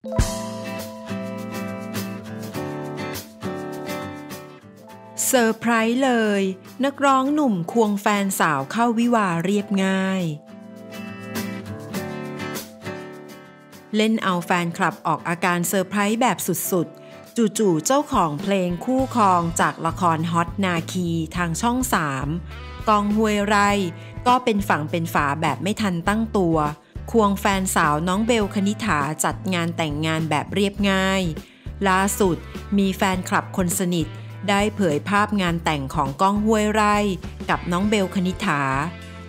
เซอร์ไพรส์เลย นักร้องหนุ่มควงแฟนสาวเข้าวิวาเรียบง่าย เล่นเอาแฟนคลับออกอาการเซอร์ไพรส์แบบสุดๆ จู่ๆ เจ้าของเพลงคู่ครองจากละครฮอตนาคีทางช่อง3กองหวยไร ก็เป็นฝั่งเป็นฝาแบบไม่ทันตั้งตัว ควงแฟนสาวน้องเบลคณิ t าจัดงานแต่งงานแบบเรียบง่าย ล่าสุดมีแฟนคลับคนสนิท ได้เผยภาพงานแต่งของก้องห้วยไร่ กับน้องเบลคณิ t า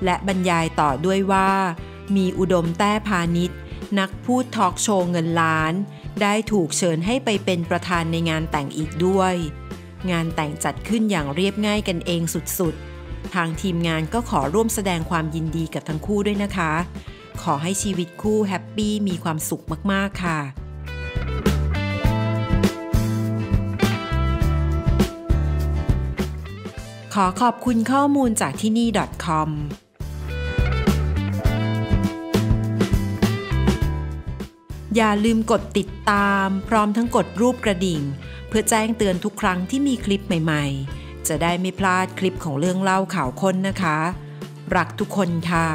และบรรยายต่อด้วยว่า มีอุดมแต้พาณิชย์ นักพูดทอล์กโชว์เงินล้าน ได้ถูกเชิญให้ไปเป็นประธานในงานแต่งอีกด้วย งานแต่งจัดขึ้นอย่างเรียบง่ายกันเองสุดๆ ทางทีมงานก็ขอร่วมแสดงความยินดีกับทั้งคู่ด้วยนะคะ ขอให้ชีวิตคู่แฮปปี้มีความสุขมาก ๆ ค่ะขอขอบคุณข้อมูลจากที่นี่ .com อย่าลืมกดติดตามพร้อมทั้งกดรูปกระดิ่ง เพื่อแจ้งเตือนทุกครั้งที่มีคลิปใหม่ๆ จะได้ไม่พลาดคลิปของเรื่องเล่าข่าวค้นนะคะ รักทุกคนค่ะ